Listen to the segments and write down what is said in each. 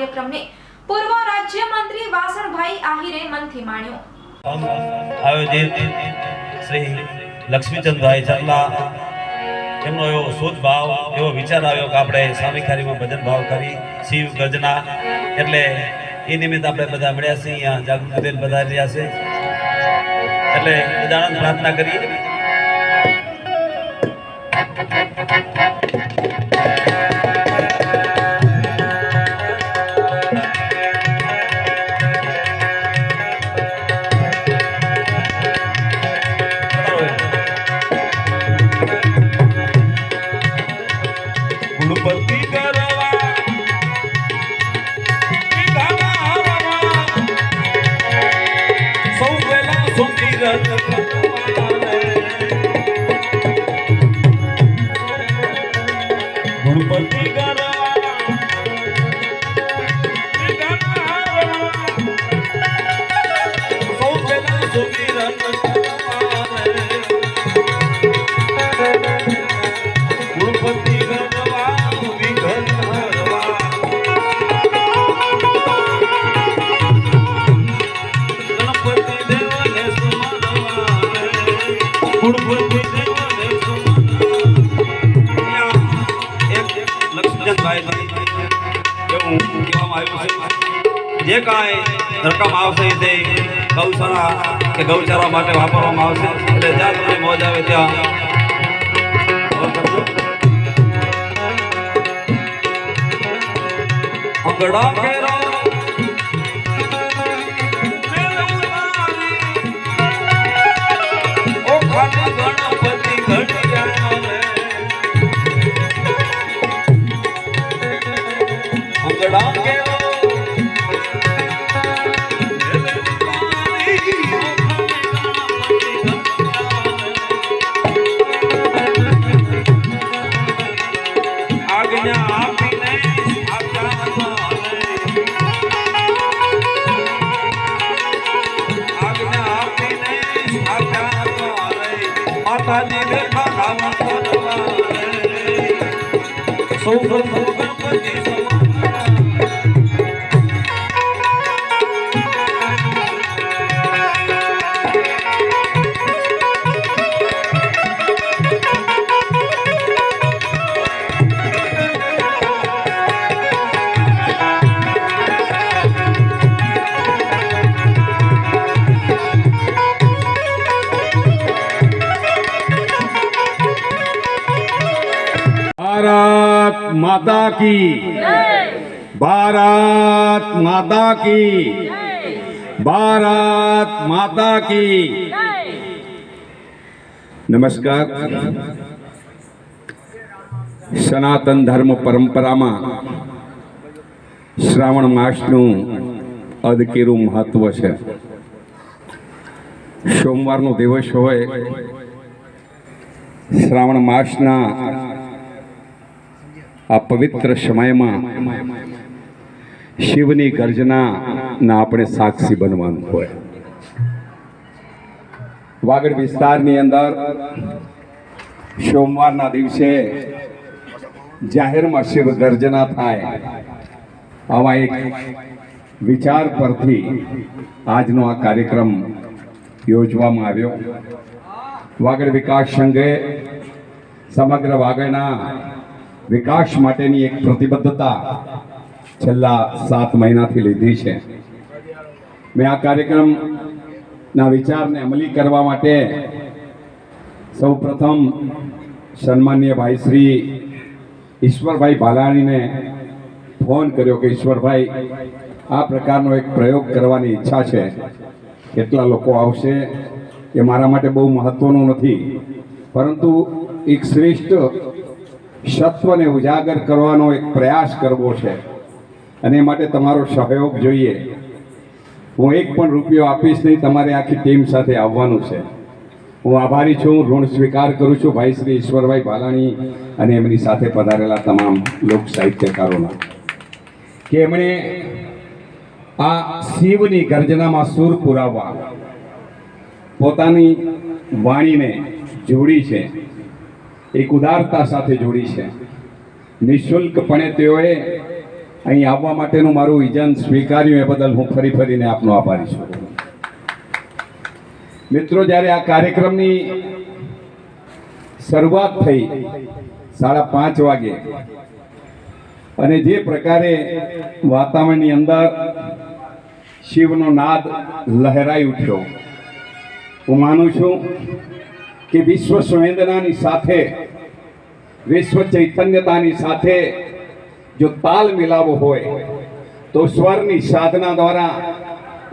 કાર્યક્રમને પૂર્વ રાજ્યમંત્રી વાસણભાઈ આહિરે મનથી માણ્યો. શ્રી લક્ષ્મીચંદભાઈ ચાવલા એમનો એવો શુદ્ધ ભાવ એવો વિચાર આવ્યો કે આપણે સ્વામીખારીમાં ભજન ભાવ કરી શિવ ગર્જના એટલે એ નિમિત્તે આપણે બધા મળ્યા છીએ, અહીંયા જાગૃતિબેન બધા રહ્યા છે. એટલે બધાને પ્રાર્થના કરીએ. ગૌચારા માટે વાપરવામાં આવશે. એટલે જ્યાં તમને મોજ આવે ત્યાં કેરો માતા કી ભારત માતા કી ભારત માતા કી નમસ્કાર સનાતન ધર્મ પરંપરામાં શ્રાવણ માસનું અદકેરું મહત્વ છે. સોમવારનો દિવસ હોય, શ્રાવણ માસના આ પવિત્ર સમયમાં શિવની ગર્જનાના આપણે સાક્ષી બનવાનું હોય. વાગડ વિસ્તારની અંદર સોમવારના દિવસે જાહેરમાં શિવ ગર્જના થાય. આવા એક વિચાર પરથી આજનો આ કાર્યક્રમ યોજવામાં આવ્યો. વાગડ વિકાસ સંઘે સમગ્ર વાગડના વિકાસ માટેની એક પ્રતિબદ્ધતા છેલ્લા સાત મહિનાથી લીધી છે. મેં આ કાર્યક્રમના વિચારને અમલી કરવા માટે સૌ પ્રથમ સન્માનીય ભાઈ શ્રી ઈશ્વરભાઈ ભાલાણીને ફોન કર્યો કે ઈશ્વરભાઈ, આ પ્રકારનો એક પ્રયોગ કરવાની ઈચ્છા છે. કેટલા લોકો આવશે એ મારા માટે બહુ મહત્વનું નથી. પરંતુ એક શ્રેષ્ઠ સત્વને ઉજાગર કરવાનો એક પ્રયાસ કરવો છે. અને એ માટે તમારો સહયોગ જોઈએ. હું એક પણ રૂપિયો આપીશ નહીં, તમારે આખી ટીમ સાથે આવવાનું છે. હું આભારી છું ઋણ સ્વીકાર કરું છું. ભાઈ શ્રી ઈશ્વરભાઈ ભાલાણી અને એમની સાથે પધારેલા તમામ લોક સાહિત્યકારોના. કે એમણે આ શિવની ગર્જનામાં સૂર પુરાવવા, પોતાની વાણીને જોડી છે. એક ઉદારતા સાથે જોડી છે. નિઃશુલ્કપણે તેઓએ અહીં આવવા માટેનું મારું ઇજન સ્વીકાર્યું એ બદલ હું ફરી ફરીને આપનો આભારી છું. મિત્રો, જ્યારે આ કાર્યક્રમની શરૂઆત થઈ સાડા પાંચ વાગે અને જે પ્રકારે વાતાવરણની અંદર શિવનો નાદ લહેરાઈ ઉઠ્યો, હું માનું છું કે વિશ્વ સંવેદનાની સાથે, વિશ્વ ચૈતન્યતાની સાથે જો તાલ મિલાવો હોય, તો સ્વરની સાધના દ્વારા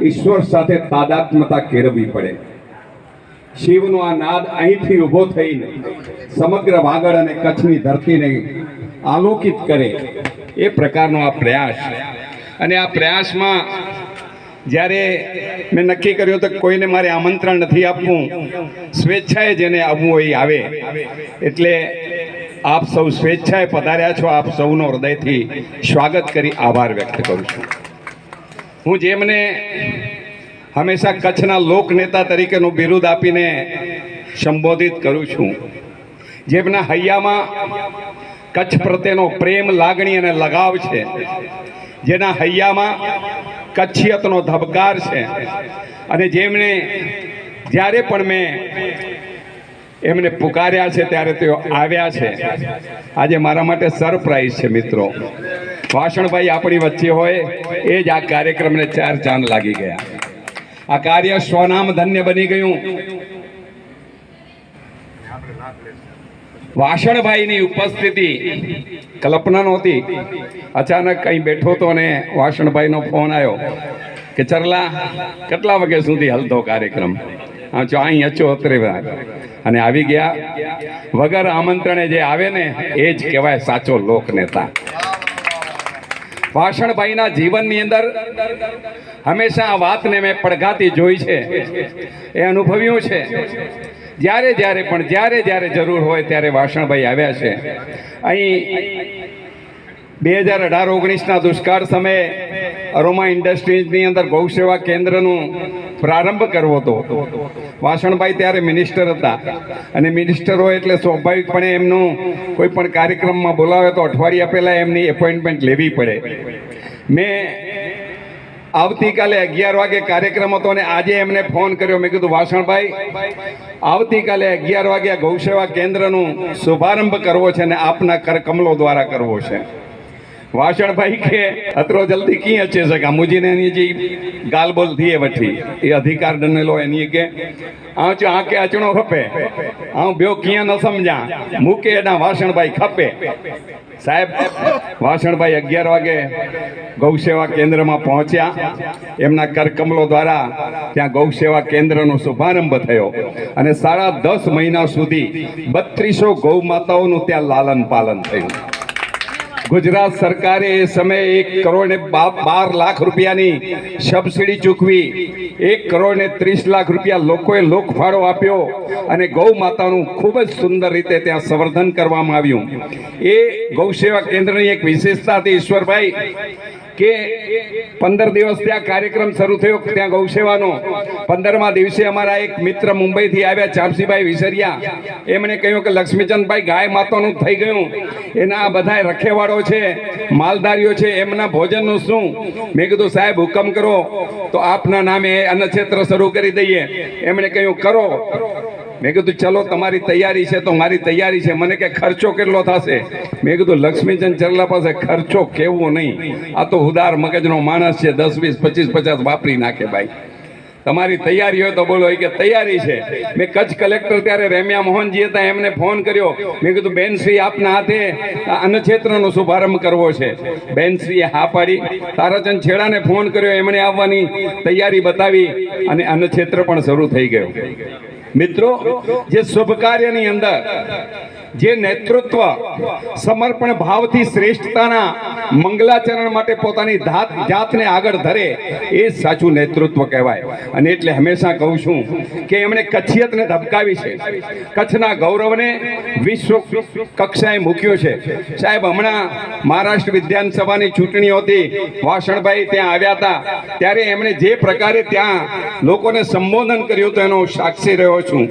ઈશ્વર સાથે તાદાત્મતા કેળવવી પડે. શિવનો આ નાદ અહીંથી ઊભો થઈને સમગ્ર વાગડ અને કચ્છની ધરતીને આલોકિત કરે. એ પ્રકારનો આ પ્રયાસ. અને આ પ્રયાસમાં જ્યારે મેં નક્કી કર્યું તો કોઈને મારે આમંત્રણ નથી આપવું, સ્વેચ્છાએ જેને આવવું હોય આવે. એટલે આપ સૌ સ્વેચ્છાએ પધાર્યા છો. આપ સૌનો હૃદયથી સ્વાગત કરી આભાર વ્યક્ત કરું છું. હું જેમને હંમેશા કચ્છના લોકનેતા તરીકેનું બિરુદ આપીને સંબોધિત કરું છું, જેમના હૈયામાં કચ્છ પ્રત્યેનો પ્રેમ, લાગણી અને લગાવ છે. જેના હૈયામાં કચ્છિયતનો ધબકાર છે. અને જેમણે જ્યારે પણ મેં એમને પુકાર્યા છે, ત્યારે તેઓ આવ્યા છે. આજે મારા માટે સરપ્રાઈઝ છે મિત્રો. વાસણભાઈ આપણી વચ્ચે હોય, એ જ આ કાર્યક્રમને ચાર ચાંદ લાગી ગયા. આ કાર્ય સ્વનામ ધન્ય બની ગયું. વાસણભાઈની ઉપસ્થિતિ કલ્પના નહોતી. અચાનક અહીં બેઠો તો ને વાસણભાઈનો ફોન આવ્યો કે ચરલા, કેટલા વાગ્યા સુધી હલતો કાર્યક્રમ? હા, જો અહીં અચો અત્રે અને આવી ગયા. વગર આમંત્રણે જે આવે ને, એ જ કહેવાય સાચો લોકનેતા વાસણભાઈના જીવનની અંદર હંમેશા આ વાતને મેં પડઘાતી જોઈ છે. એ અનુભવ્યું છે. જ્યારે જ્યારે, પણ જ્યારે જ્યારે જરૂર હોય ત્યારે વાસણભાઈ આવ્યા છે. અહીં બે હજાર અઢાર, ઓગણીસના દુષ્કાળ સમયે અરોમા ઇન્ડસ્ટ્રીઝની અંદર ગૌસેવા કેન્દ્રનું પ્રારંભ કરવો હતો. વાસણભાઈ ત્યારે મિનિસ્ટર હતા અને મિનિસ્ટર હોય એટલે સ્વાભાવિકપણે એમનું કોઈ પણ કાર્યક્રમમાં બોલાવે તો અઠવાડિયા પહેલાં એમની એપોઇન્ટમેન્ટ લેવી પડે. મેં આવતીકાલે અગિયાર વાગે કાર્યક્રમ હતો અને આજે એમને ફોન કર્યો. મેં કીધું, વાસણભાઈ, આવતીકાલે અગિયાર વાગે ગૌસેવા કેન્દ્રનું શુભારંભ કરવો છે અને આપના કર કમલો દ્વારા કરવો છે. વાસણભાઈ કે, અતરો જલ્દી કી અચે સકા મુજીને એની જે ગાલબોલ થઈએ વઠી. એ અધિકાર ડનેલો એની કે આ ચો આ અચણો ખપે. આ બ્યો કિયા ન સમજા? મૂકે એના વાસણભાઈ ખપે. સાહેબ, વાસણભાઈ અગિયાર વાગે ગૌસેવા કેન્દ્રમાં પહોંચ્યા. એમના કરકમલો દ્વારા ત્યાં ગૌસેવા કેન્દ્રનો શુભારંભ થયો અને સાડા દસ મહિના સુધી બત્રીસો ગૌ માતાઓનું ત્યાં લાલન પાલન થયું. ગુજરાત સરકારે એ સમયે એક કરોડ ને બાર લાખ રૂપિયાની સબસિડી ચૂકવી. એક કરોડ ને ત્રીસ લાખ રૂપિયા લોકોએ લોકફાળો આપ્યો અને ગૌ માતાનું ખૂબ જ સુંદર રીતે ત્યાં સંવર્ધન કરવામાં આવ્યું. એ ગૌસેવા કેન્દ્રની એક વિશેષતા હતી ઈશ્વરભાઈ. કે પંદર દિવસ ત્યાં કાર્યક્રમ શરૂ થયો, ત્યાં ગૌસેવાનો. પંદરમા દિવસે અમારા એક મિત્ર મુંબઈથી આવ્યા ચાપસીભાઈ વિસરિયા. એમણે કહ્યું કે લક્ષ્મીચંદભાઈ ગાય માતાનું થઈ ગયું. એના આ બધા રખેવાળો છે, માલધારીઓ છે, એમના ભોજનનું શું? મેં કીધું, સાહેબ, હુકમ કરો. તો આપના નામે અન્નક્ષેત્ર શરૂ કરી દઈએ. એમણે કહ્યું, કરો. મેં કીધું, ચલો, તમારી તૈયારી છે તો મારી તૈયારી છે. મને કે ખર્ચો કેટલો થશે? મેં કીધું, લક્ષ્મીચંદ ચરલા પાસે ખર્ચો કેવો નહીં. આ તો ઉદાર મગજનો માણસ છે. દસ, વીસ, પચીસ, પચાસ વાપરી નાખે ભાઈ. તમારી તૈયારી હોય તો બોલો કે તૈયારી છે. મેં કચ્છ કલેક્ટર ત્યારે રેમ્યા મોહનજી હતા એમને ફોન કર્યો. મેં કીધું બેનશ્રી આપના હાથે અન્નક્ષેત્રનો શુભારંભ કરવો છે. બેનશ્રીએ હા પાડી. તારાચંદ છેડાને ફોન કર્યો. એમણે આવવાની તૈયારી બતાવી અને અન્નક્ષેત્ર પણ શરૂ થઈ ગયું. મિત્રો જે શુભ કાર્યની અંદર જે નેતૃત્વ, સમર્પણ ભાવથી શ્રેષ્ઠતાના મંગલાચરણ માટે પોતાની જાતને આગળ ધરે, એ સાચું નેતૃત્વ કહેવાય. અને એટલે હંમેશા કહું છું કે એમણે કચ્છિયતને ધબકાવી છે. કચ્છના ગૌરવને વિશ્વ કક્ષાએ મૂક્યો છે. સાહેબ, હમણાં મહારાષ્ટ્ર વિધાનસભાની ચૂંટણીઓ હતી. વાસણભાઈ ત્યાં આવ્યા હતા. ત્યારે એમણે જે પ્રકારે ત્યાં લોકોને સંબોધન કર્યું હતું એનો સાક્ષી રહ્યો છું.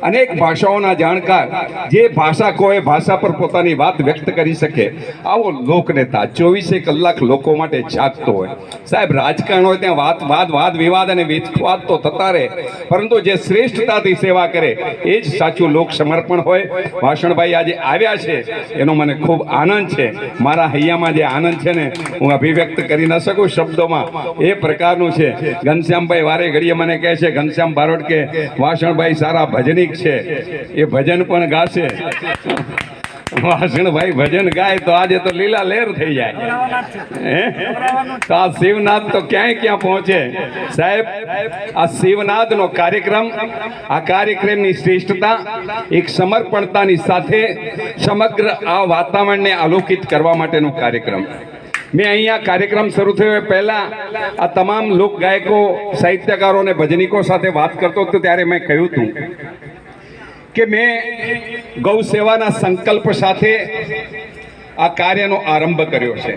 અનેક ભાષાઓના જાણકાર જે ભાષા કોઈ ભાષા પર પોતાની વાત વ્યક્ત કરી શકે. આવો લોકનેતા ચોવીસે કલાક લોકો માટે જાગતો હોય. સાહેબ, રાજકારણ હોય ત્યાં વાત વાદ વાદ વિવાદ અને વિખવાદ તો થતા રહે. પરંતુ જે શ્રેષ્ઠતાથી સેવા કરે, એ જ સાચું લોક સમર્પણ હોય. ભાષણભાઈ આજે આવ્યા છે. એનો મને ખૂબ આનંદ છે. મારા હૈયામાં જે આનંદ છે ને, હું અભિવ્યક્ત કરી ન શકું શબ્દોમાં. એ પ્રકારનું છે. ઘનશ્યામભાઈ વારે ઘડીએ મને કહે છે, ઘનશ્યામ બારોટ કે વાસણભાઈ સારા ભજનિક છે. એ ભજન પણ ગાશે. વાસણભાઈ ભજન ગાય તો આજે તો લીલા લહેર થઈ જાય. હે? તો આ શિવનાથ તો ક્યાંય ક્યાં પહોંચે? સાહેબ આ શિવનાથનો કાર્યક્રમ આ કાર્યક્રમની શ્રેષ્ઠતા એક સમર્પણતાની સાથે સમગ્ર આ વાતાવરણને આલોકિત કરવા માટેનો કાર્યક્રમ. મેં અહીંયા કાર્યક્રમ શરૂ થયો એ પહેલાં આ તમામ લોક ગાયકો સાહિત્યકારો અને ભજનિકો સાથે વાત કરતો હતો ત્યારે મેં કહ્યું હતું કે મેં ગૌ સેવાના સંકલ્પ સાથે આ કાર્યનો આરંભ કર્યો છે.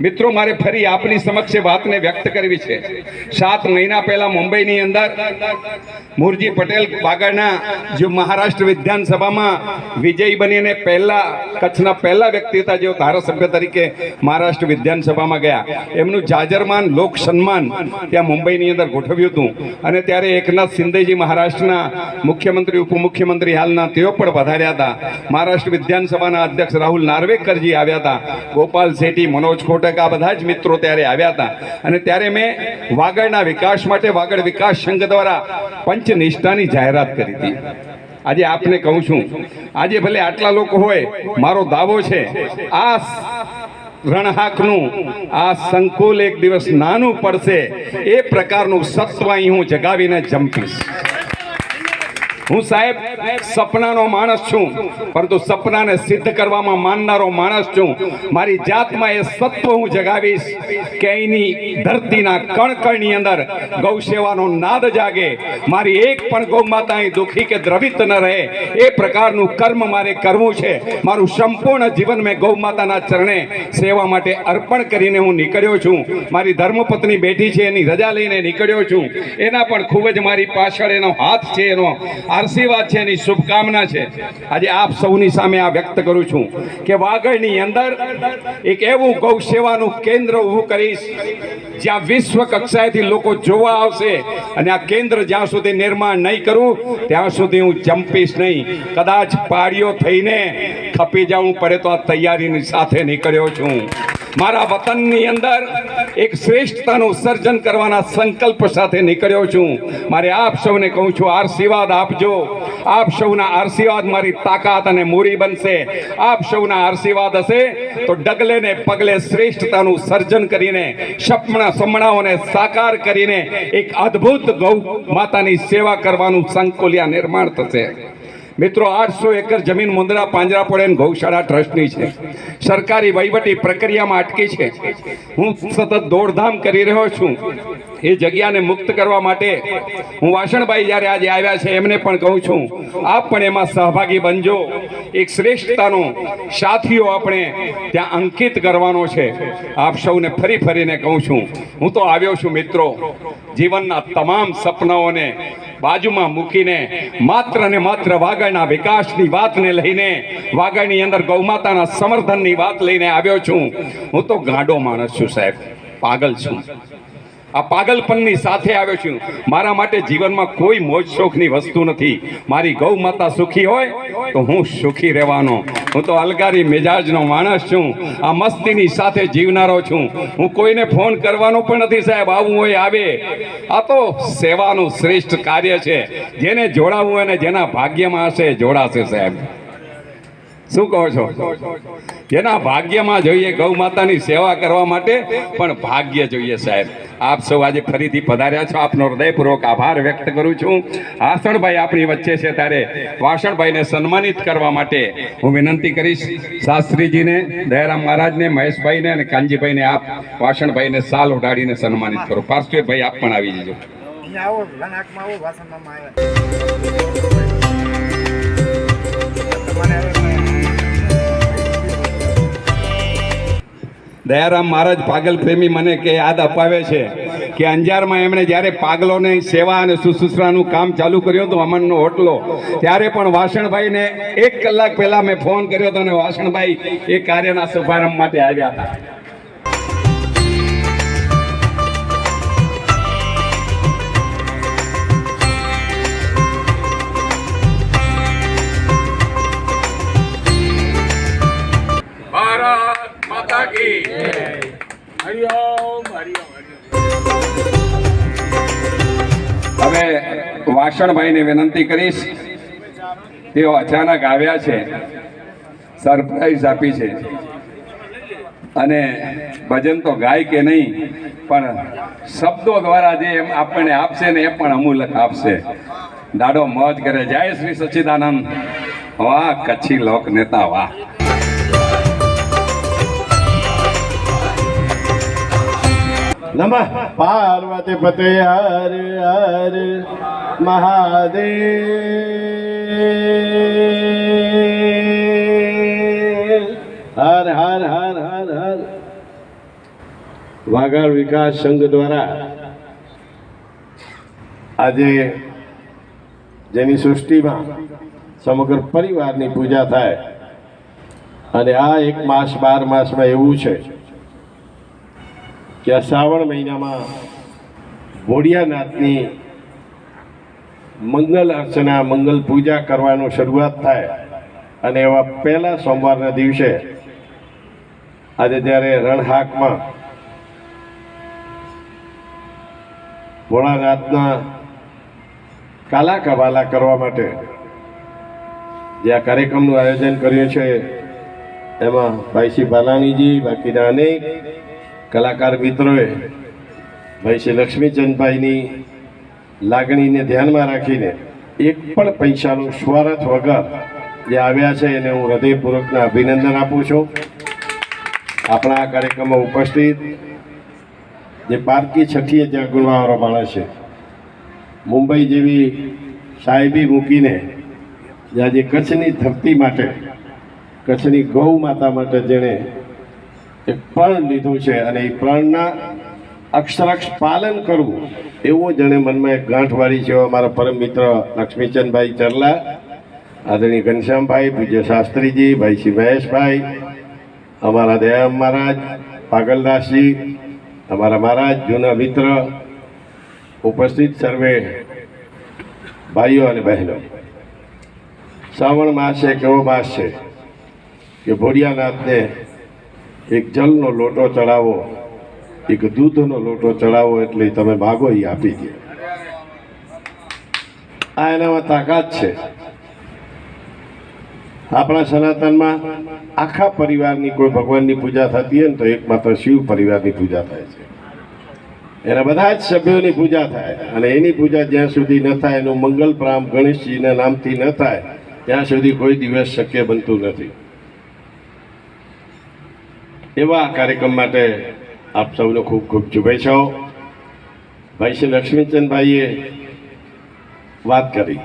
મિત્રો, મારે ફરી આપની સમક્ષ વાતને વ્યક્ત કરવી છે. સાત મહિના પહેલા મુંબઈની અંદર મુરજી પટેલ બાગડના જે મહારાષ્ટ્ર વિધાનસભામાં વિજયી બનીને પહેલા, કચ્છના પહેલા વ્યક્તિ હતા, જેઓ ધારાસભ્ય તરીકે મહારાષ્ટ્ર વિધાનસભામાં ગયા. એમનું જાજરમાન, લોક સન્માન ત્યાં મુંબઈની અંદર ગોઠવ્યું હતું. અને ત્યારે એકનાથ શિંદેજી મહારાષ્ટ્રના મુખ્યમંત્રી, ઉપમુખ્યમંત્રી હાલના તેઓ પણ વધાર્યા હતા. મહારાષ્ટ્ર વિધાનસભાના અધ્યક્ષ રાહુલ નાર્વેકરજી આવ્યા હતા. ગોપાલ શેઠી મનોજ ખોટક આ બધા જ મિત્રો ત્યારે આવ્યા હતા. અને ત્યારે મેં વાગડના વિકાસ માટે વાગડ વિકાસ સંઘ દ્વારા પંચનિષ્ઠાની જાહેરાત કરી હતી. આજે આપને કહું છું, આજે ભલે આટલા લોકો હોય, મારો દાવો છે, આ રણહાકનું આ સંકુલ એક દિવસ નાનું પડશે, એ પ્રકારનું સત્વ અહીં હું જગાવીને જંપીશ. હું સાહેબ સપનાનો માણસ છું, પરંતુ સપનાને સિદ્ધ કરવામાં માનનારો માણસ છું. મારી જાતમાં એ સત્વ હું જગાવીશ કે અહીંની ધરતીના કણકણની અંદર ગૌ સેવાનો નાદ જાગે. મારી એક પણ ગૌમાતા અહીં દુઃખી કે દ્રવિત ન રહે. એ પ્રકારનું કર્મ મારે કરવું છે. મારું સંપૂર્ણ જીવન મેં ગૌમાતાના ચરણે સેવા માટે અર્પણ કરીને હું નીકળ્યો છું. મારી ધર્મપત્ની બેઠી છે, એની રજા લઈને નીકળ્યો છું. એના પણ ખૂબ જ મારી પાછળ એનો હાથ છે, એનો આશીર્વાદ છે, એની શુભકામના છે. આજે આપ સૌની સામે આ વ્યક્ત કરું છું કે વાગડની અંદર એક એવું ગૌ સેવાનું કેન્દ્ર ઊભું કરીશ, જ્યાં વિશ્વ કક્ષાએથી લોકો જોવા આવશે અને આ કેન્દ્ર જ્યાં સુધી નિર્માણ નહીં કરું, ત્યાં સુધી હું જંપીશ નહીં. કદાચ પાડીઓ થઈને ખપી જવું પડે તો આ તૈયારીની સાથે નીકળ્યો છું. મારા વતનની અંદર એક શ્રેષ્ઠતાનું સર્જન કરવાના સંકલ્પ સાથે નીકળ્યો છું. મારે આપ સૌને કહું છું, આશીર્વાદ આપજો. આપ સૌના આશીર્વાદ મારી તાકાત અને મૂડી બનશે. આપ સૌના આશીર્વાદ હશે તો ડગલે ને પગલે શ્રેષ્ઠતાનું સર્જન કરીને, સપના સમણાઓને સાકાર કરીને એક અદ્ભુત ગૌ માતાની સેવા કરવાનું સંકુલિયા નિર્માણ થશે. મિત્રો, આઠસો એકર જમીન મુંદરા પાંજરાપોળ એમ ગૌશાળા ટ્રસ્ટની છે. સરકારી વહીવટી પ્રક્રિયામાં અટકી છે. હું સતત દોડધામ કરી રહ્યો છું. એ જગ્યાને મુક્ત કરવા માટે હું વાસણભાઈ જ્યારે આજે આવ્યા છે, એમને પણ કહું છું, આપ પણ એમાં સહભાગી બનજો. એક શ્રેષ્ઠતાનો સાથીઓ આપણે ત્યાં અંકિત કરવાનો છે. આપ સૌને ફરી ફરીને કહું છું. હું તો આવ્યો છું, મિત્રો, જીવનના તમામ સપનાઓને બાજુમાં મૂકીને માત્ર ને માત્ર વાગડના વિકાસની વાતને લઈને વાગડની અંદર ગૌમાતાના સમર્થનની વાત લઈને આવ્યો છું. હું તો ગાંડો માણસ છું સાહેબ. પાગલ છું. આ પાગલપનની સાથે આવ્યો છું. મારા માટે જીવનમાં કોઈ મોજ શોખની વસ્તુ નથી. મારી ગૌ માતા સુખી હોય તો હું સુખી રહેવાનો. હું તો અલગારી મિજાજનો માણસ છું. આ મસ્તીની સાથે જીવનારો છું. હું કોઈને ફોન કરવાનો પણ નથી સાહેબ. આવું હોય આવે. આ તો સેવાનું શ્રેષ્ઠ કાર્ય છે. જેને જોડાવવું અને જેના ભાગ્યમાં હશે, જોડાશે સાહેબ. શું કહો છો? જેના ભાગ્યમાં જોઈએ ગૌ માતાની સેવા કરવા માટે પણ ભાગ્ય જોઈએ સાહેબ. આપ સૌ આજે ફરીથી પધાર્યા છો. આપનો હૃદયપૂર્વક આભાર વ્યક્ત કરું છું. હાસણભાઈ આપણી વચ્ચે છે ત્યારે વાસણભાઈને સન્માનિત કરવા માટે હું વિનંતી કરીશ. શાસ્ત્રીજીને, દયારામ મહારાજને, મહેશભાઈને અને કાનજીભાઈને આપ વાસણભાઈને સાલ ઉડાડીને સન્માનિત કરો. પાર્શ્વભાઈ, આપ પણ આવી જજો. આવો આવો, વાસણમાં દયારામ મહારાજ પાગલ પ્રેમી મને કે યાદ અપાવે છે કે અંજારમાં એમણે જ્યારે પાગલોને સેવા અને શુશ્રૂષાનું કામ ચાલુ કર્યું હતું અમનનો હોટલો, ત્યારે પણ વાસણભાઈને એક કલાક પહેલાં મેં ફોન કર્યો હતો અને વાસણભાઈ એ કાર્યના શુભારંભ માટે આવ્યા હતા. હવે વાસણભાઈને વિનંતી કરીશ, તેઓ અચાનક આવ્યા છે, સરપ્રાઈઝ આપી છે. અને ભજન તો ગાય કે નહીં, પણ શબ્દો દ્વારા જે એમ આપણને આપશે ને એ પણ અમૂલક આપશે. દાડો મોજ કરે. જય શ્રી સચ્ચિદાનંદ વાહ, કચ્છી લોક નેતા, વાહ. નમઃ પાર્વતી પતે હર હર મહાદેવ. હર હર હર હર હર. વાઘાળ વિકાસ સંઘ દ્વારા આજે જેની સૃષ્ટિમાં સમગ્ર પરિવારની પૂજા થાય. અને આ એક માસ બાર માસમાં એવું છે કે આ શ્રાવણ મહિનામાં ભોળિયાનાથની મંગલ અર્ચના, મંગલ પૂજા કરવાનો શરૂઆત થાય અને એવા પહેલા સોમવારના દિવસે આજે જ્યારે રણહાકમાં ભોળાનાથના કાલા કવાલા કરવા માટે જે આ કાર્યક્રમનું આયોજન કર્યું છે, એમાં ભાઈસી બાલાણીજી બાકીના અનેક કલાકાર મિત્રોએ ભાઈ શ્રી લક્ષ્મીચંદભાઈની લાગણીને ધ્યાનમાં રાખીને એક પણ પૈસાનું સ્વાર્થ વગર જે આવ્યા છે એને હું હૃદયપૂર્વકના અભિનંદન આપું છું. આપણા આ કાર્યક્રમમાં ઉપસ્થિત જે પારકી છઠ્ઠીએ ત્યાં ગુણવાવાળો માણસ છે, મુંબઈ જેવી સાહેબી મૂકીને જે આજે કચ્છની ધરતી માટે, કચ્છની ગૌ માતા માટે જેણે એક પ્રણ લીધું છે અને એ પ્રણના અક્ષરક્ષ પાલન કરવું, એવું જેણે મનમાં એક ગાંઠ વાળી છે મારા પરમ મિત્ર લક્ષ્મીચંદભાઈ ચરલા, આદરણીય ઘનશ્યામભાઈ, પૂજ્ય શાસ્ત્રીજી, ભાઈ શ્રી મહેશભાઈ, અમારા દયામ મહારાજ, પાગલદાસજી, અમારા મહારાજ, જૂના મિત્ર, ઉપસ્થિત સર્વે ભાઈઓ અને બહેનો. શ્રાવણ માસ એક એવો માસ છે કે ભોળિયાનાથને એક જલનો લોટો ચડાવો, એક દૂધનો લોટો ચડાવો એટલે તમે માગો એ આપી દે. આ એનામાં તાકાત છે. આપણા સનાતનમાં આખા પરિવારની કોઈ ભગવાનની પૂજા થતી હોય ને તો એકમાત્ર શિવ પરિવારની પૂજા થાય છે. એના બધા જ સભ્યોની પૂજા થાય અને એની પૂજા જ્યાં સુધી ન થાય, એનું મંગલ પ્રામ ગણેશજીના નામથી ન થાય, ત્યાં સુધી કોઈ દિવસ શક્ય બનતું નથી. એવા કાર્યક્રમ માટે આપ સૌને ખૂબ ખૂબ શુભેચ્છાઓ. ભાઈ શ્રી લક્ષ્મીચંદભાઈએ વાત કરી.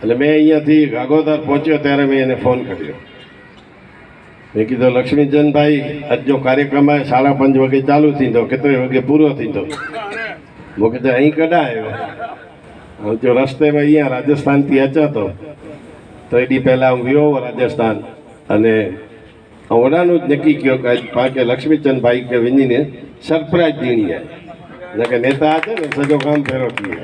એટલે મેં અહીંયાથી ગાગોદર પહોંચ્યો ત્યારે મેં એને ફોન કર્યો. મેં કીધું, લક્ષ્મીચંદભાઈ આજનો કાર્યક્રમ સાડા પાંચ વાગે ચાલુ થીંદો કેટલા વાગે પૂરો થીંદો હું કીધું, અહીં કઢાયો હું જો રસ્તેમાં અહીંયા રાજસ્થાનથી અચાતો તો એની પહેલાં હું ગયો રાજસ્થાન અને ઓડાનું જ નક્કી કયો કે આજ પાકે લક્ષ્મીચંદભાઈ કે વિનીને સરપ્રાઈઝ દીણી જાય કે નેતા છે ને, સજો કામ ફેરો કીએ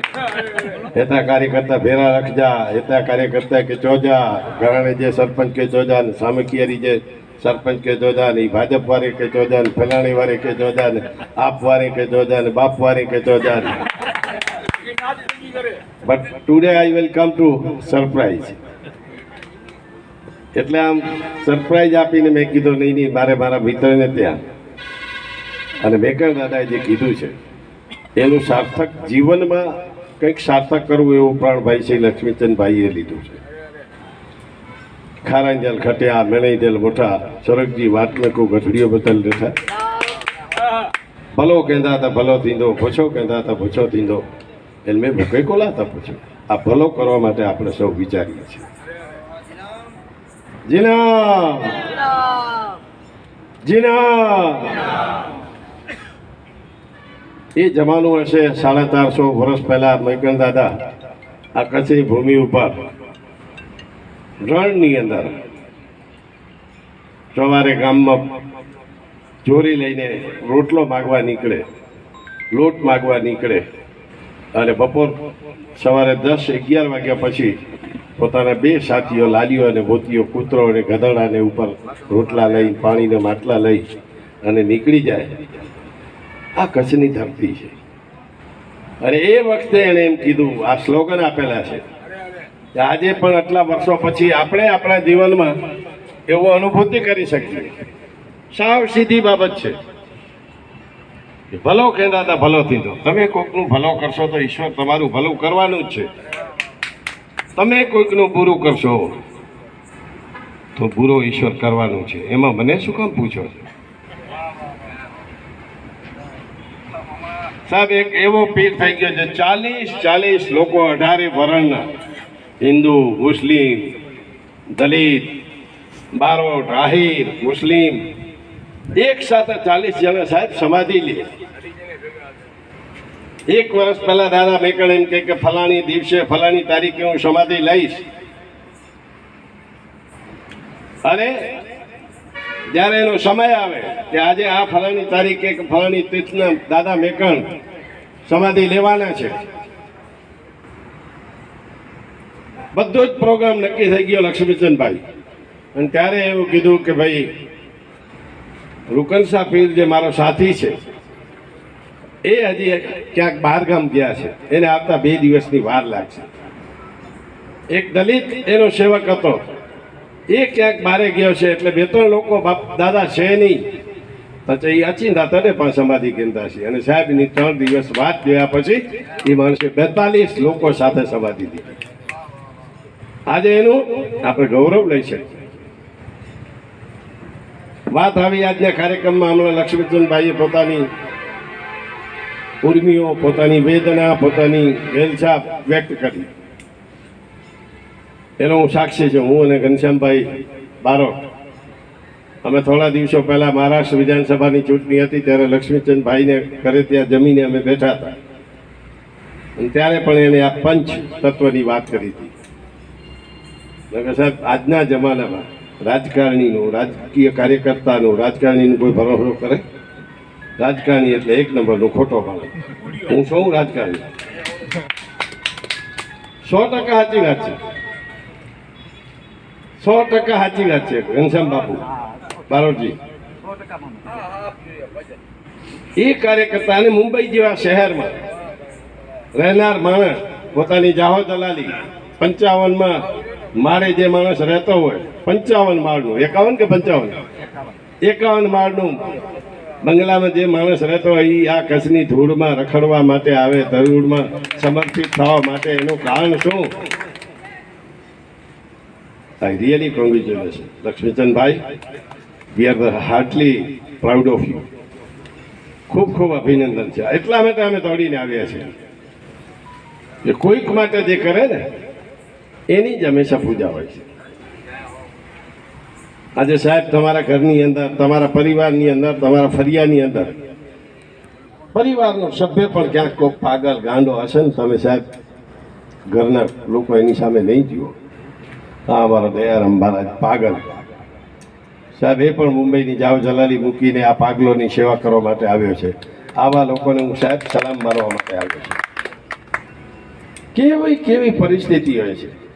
હેતા કાર્યકર્તા ભેરા રાખજા હેતા કાર્યકર્તા કે ચોજા, ઘરાણે જે સરપંચ કે ચોજા ને સામકિયારી જે સરપંચ કે ચોજા ને ભાજપ વારે કે ચોજા ને, ફલાણી વારે કે ચોજા ને, આપ વારે કે ચોજા ને, બાપ વારે કે ચોજા ને. But today I welcome to surprise એટલે આમ સરપ્રાઈઝ આપીને મેં કીધું, નહીં નહીં, મારે મારા મિત્રને ત્યાં. અને વેકણ દાદાએ જે કીધું છે, એનું સાર્થક જીવનમાં કંઈક સાર્થક કરવું એવું પ્રાણભાઈ શ્રી લક્ષ્મીચંદભાઈએ લીધું છે. ખારાંજલ ખટ્યા મેણઈ દેલ મોટા, સરગજી વાતને કો ગઠડીઓ બદલ બેઠા ભલો કહેતા હતા, ભલો થીંદો પૂછો કહેતા હતા પૂછો થીંદો એટલે મેં ભૂકે કોલાતા પૂછ્યો. આ ભલો કરવા માટે આપણે સૌ વિચારીએ છીએ. જીના જીના એ જમાનું હશે સાડા ચારસો વર્ષ પહેલા મૈકણ દાદા આ કચ્છની ભૂમિ ઉપર. રણની અંદર સવારે ગામમાં ચોરી લઈને રોટલો માગવા નીકળે, લોટ માગવા નીકળે. અને બપોર સવારે દસ અગિયાર વાગ્યા પછી પોતાના બે સાથીઓ લાલીઓ અને ભોતીઓ કૂતરો અને ગધડાને ઉપર રોટલા લઈ, પાણીને માટલા લઈ અને નીકળી જાય. આ કચ્છની ધરતી છે. અને એ વખતે એણે એમ કીધું, આ સ્લોગન આપેલા છે કે આજે પણ આટલા વર્ષો પછી આપણે આપણા જીવનમાં એવો અનુભૂતિ કરી શકીએ. સાવ સીધી બાબત છે. ભલો કહેતા હતા, ભલો થતો તમે કોઈકનું ભલો કરશો તો ઈશ્વર તમારું ભલું કરવાનું જ છે. તમે કોઈકનું બુરું કરશો, તો બુરો ઈશ્વર કરવાનું છે. એમાં મને શું કામ પૂછો છો? સાહેબ, એક એવો પીર થઈ ગયો છે ચાલીસ ચાલીસ લોકો અઢારે વરણના, હિન્દુ, મુસ્લિમ, દલિત, બારોટ, આહિર, મુસ્લિમ એક સાથે ચાલીસ જણા સાહેબ સમાધિ લે. એક વર્ષ પહેલા દાદા મેકણ એમ કે ફલાણી દિવસે ફલાણી તારીખે હું સમાધિ લઈશ. અને જ્યારે એનો સમય આવે કે આજે આ ફલાણી તારીખે કે ફલાણી તીર્થના દાદા મેકણ સમાધિ લેવાના છે. બધો જ પ્રોગ્રામ નક્કી થઈ ગયો લક્ષ્મીચંદભાઈ. અને ત્યારે એવું કીધું કે ભાઈ રૂકનશા પીર જે મારો સાથી છે, એ હજી ક્યાંક બહારગામ ગયા છે. એને આવતા બે દિવસની વાર લાગશે. એક દલિત એનો સેવક હતો. એ ક્યાંક બારે ગયો છે એટલે બે ત્રણ લોકો બાપ દાદા છે નહીં. તો એ અચિંતા તને પણ સમાધિ કેન્દ્ર છે. અને સાહેબની ત્રણ દિવસ વાત જોયા પછી એ માણસે બેતાલીસ લોકો સાથે સમાધિ દીધી. આજે એનું આપણે ગૌરવ લઈ શકીએ. વાત આવી આજના કાર્યક્રમમાં હમણાં લક્ષ્મીચંદભાઈએ પોતાની ઉર્મીઓ, પોતાની વેદના, પોતાની વેલછાપ વ્યક્ત કરી. એનો હું સાક્ષી છું, હું અને ઘનશ્યામભાઈ બારોટ. અમે થોડા દિવસો પહેલાં મહારાષ્ટ્ર વિધાનસભાની ચૂંટણી હતી, ત્યારે લક્ષ્મીચંદભાઈને ઘરે ત્યાં જમીને અમે બેઠા હતા. અને ત્યારે પણ એને આ પંચ તત્વની વાત કરી હતી. સાહેબ, આજના જમાનામાં રાજકારણીનું, રાજકીય કાર્યકર્તાનું, રાજકારણીનું કોઈ ભરોસો કરે? રાજકારણી એટલે એક નંબરનો ખોટો ભાવ હું છું રાજકારણી. સો ટકા સાચી વાત છે. સો ટકા સાચી વાત છે, ઘનશ્યામ બાપુ, બારોટજી. એ કાર્યકર્તાને મુંબઈ જેવા શહેરમાં રહેનાર માણસ, પોતાની જાહો દલાલી, પંચાવનમાં માળે જે માણસ રહેતો હોય, પંચાવન માળનું, એકાવન કે પંચાવન? એકાવન માળનું. બંગલામાં જે માણસ રહેતો હોય એ આ કચ્છની ધૂળમાં રખડવા માટે આવે ધરૂળમાં સમર્પિત થવા માટે એનું કારણ શું? I really congratulation Laxmichandbhai we are heartly proud of you ખૂબ ખૂબ અભિનંદન છે. એટલા માટે અમે દોડીને આવ્યા છીએ. કોઈક માટે જે કરે ને એની જ હંમેશા પૂજા હોય છે. આજે સાહેબ તમારા ઘરની અંદર, તમારા પરિવારની અંદર, તમારા ફરિયાની અંદર, પરિવારનો સભ્ય પણ ક્યાંક કોઈક પાગલ ગાંડો હશે ને તમે સાહેબ, ઘરના લોકો એની સામે નહીં જુઓ. હા અમારો દયારામ મહારાજ પાગલ. સાહેબ, એ પણ મુંબઈની જાવ જલાલી મૂકીને આ પાગલોની સેવા કરવા માટે આવ્યો છે. આવા લોકોને હું સાહેબ સલામ મારવા માટે આવ્યો છું. કેવી કેવી પરિસ્થિતિ હોય છે?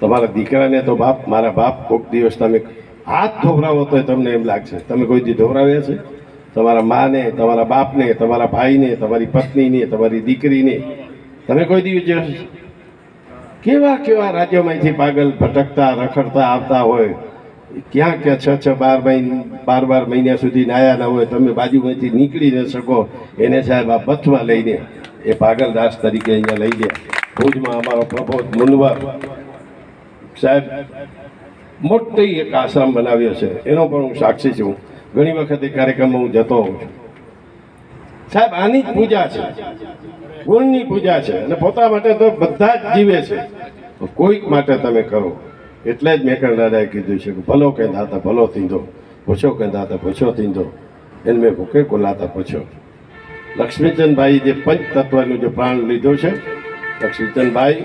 તમારા દીકરાને તો બાપ, મારા બાપ કોઈક દિવસ તમે હાથ ધોવરાવો તો તમને એમ લાગશે. તમે કોઈ દી ધોવરાવ્યા છે? તમારા માને, તમારા બાપને, તમારા ભાઈને, તમારી પત્નીને, તમારી દીકરીને તમે કોઈ દિવસ કેવા કેવા રાજ્યોમાંથી પાગલ ભટકતા, રખડતા આવતા હોય? ક્યાં ક્યાં છ છ, બાર મહિને, બાર બાર મહિના સુધી નાયા ના હોય, તમે બાજુમાંથી નીકળી ન શકો. એને સાહેબ આ પથમાં લઈને એ પાગલદાસ તરીકે અહીંયા લઈ ગયા. ભુજમાં અમારો પ્રબોધ મુનવર સાહેબ, મોટી એક આશ્રમ બનાવ્યો છે. એનો પણ હું સાક્ષી છું. ઘણી વખત એ કાર્યક્રમમાં હું જતો હોઉં છું. સાહેબ, આની જ પૂજા છે. ગુણની પૂજા છે. અને પોતા માટે તો બધા જ જીવે છે. કોઈક માટે તમે કરો. એટલે જ મેકણ દાદાએ કીધું છે કે ભલો કે દાતા, ભલો થીંદો પૂછો કે દાતા પૂછો થીંદો એને મેં ભૂકે કોલાતા પૂછો લક્ષ્મીચંદભાઈ જે પંચ તત્વનું જે પ્રાણ લીધો છે, લક્ષ્મીચંદભાઈ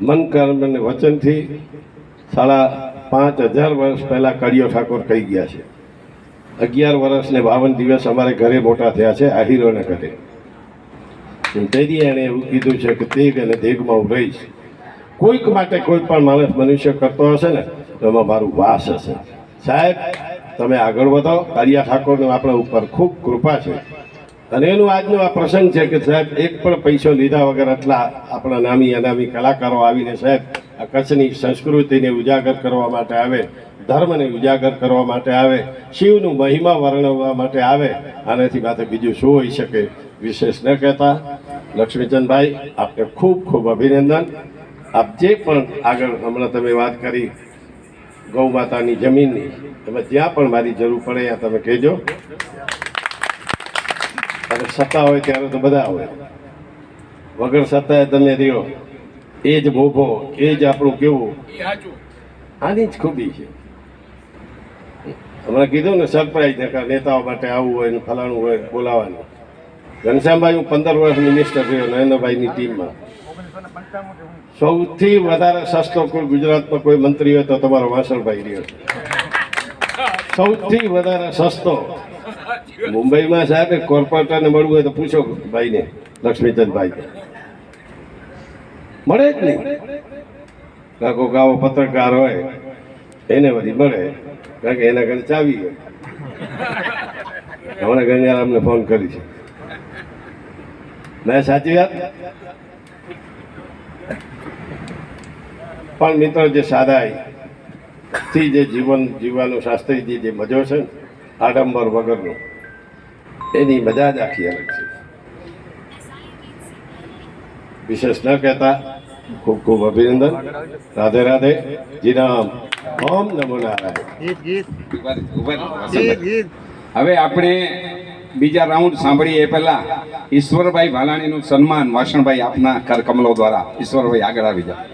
મન કર્મ અને વચનથી સાડા પાંચ હજાર વર્ષ પહેલાં કડિયો ઠાકોર કહી ગયા છે. અગિયાર વર્ષ ને બાવન દિવસ અમારે ઘરે મોટા થયા છે આહિરોને ઘરે. તેથી એણે એવું કીધું છે કે તેગ અને દેગમાં હું રહીશ. કોઈક માટે કોઈ પણ માણસ મનુષ્ય કરતો હશે ને, તો એમાં મારું વાસ હશે. સાહેબ, તમે આગળ વધો. કાળિયા ઠાકોરનું આપણા ઉપર ખૂબ કૃપા છે. અને એનું આજનો આ પ્રસંગ છે કે સાહેબ, એક પણ પૈસો લીધા વગર આટલા આપણા નામી અનામી કલાકારો આવીને સાહેબ, આ કચ્છની સંસ્કૃતિને ઉજાગર કરવા માટે આવે, ધર્મને ઉજાગર કરવા માટે આવે, શિવનું મહિમા વર્ણવવા માટે આવે, આનાથી માથે બીજું શું હોઈ શકે? વિશેષ ન કહેતા. લક્ષ્મીચંદભાઈ, આપને ખૂબ ખૂબ અભિનંદન. આપ જે પણ આગળ હમણાં તમે વાત કરી ગૌ માતાની જમીનની તમે જ્યાં પણ મારી જરૂર પડે, ત્યાં તમે કહેજો. અને સત્તા હોય ત્યારે તો બધા હોય. વગર સત્તાએ તમે રહ્યો, એ જ ભોભો એ જ આપણું કેવું? આની જ ખૂબી છે. હમણાં કીધું ને સરપ્રાઈઝ ને નેતાઓ માટે આવું હોય ને ફલાણું હોય બોલાવાનું. ઘનશ્યામભાઈ હું પંદર વર્ષ મિનિસ્ટર રહ્યો નરેન્દ્રભાઈની ટીમમાં. સૌથી વધારે સસ્તો કોઈ ગુજરાતમાં કોઈ મંત્રી હોય તો તમારો વાસણભાઈ રહ્યો સૌથી વધારે સસ્તો મુંબઈમાં સાહેબ કોર્પોરેટરને મળવું હોય તો પૂછો ભાઈને લક્ષ્મીચંદભાઈ મળે જ નહીં. કાકો કાવો પત્રકાર હોય, એને બધી મળે. કારણ કે એના ઘરે ચાવી હોય. હમણાં ગણ્યારામને ફોન કરી છે. મેં સાચી વાત? પણ મિત્રો જે સાદાઈ, થી જે જીવન જીવવાનું શાસ્ત્રીજી જે મજો છે ને, આડંબર વગરનો. એની મજા જ આખી અલગ છે. વિશેષ ન કહેતા ખૂબ ખૂબ અભિનંદન. રાધે રાધે જીરામ ઓમ નમો નારાયણ. હવે આપણે બીજા રાઉન્ડ સાંભળીએ એ પહેલા ઈશ્વરભાઈ ભાલાણીનું સન્માન વાસણભાઈ આપના કરકમલો દ્વારા. ઈશ્વરભાઈ આગળ આવી જાઓ.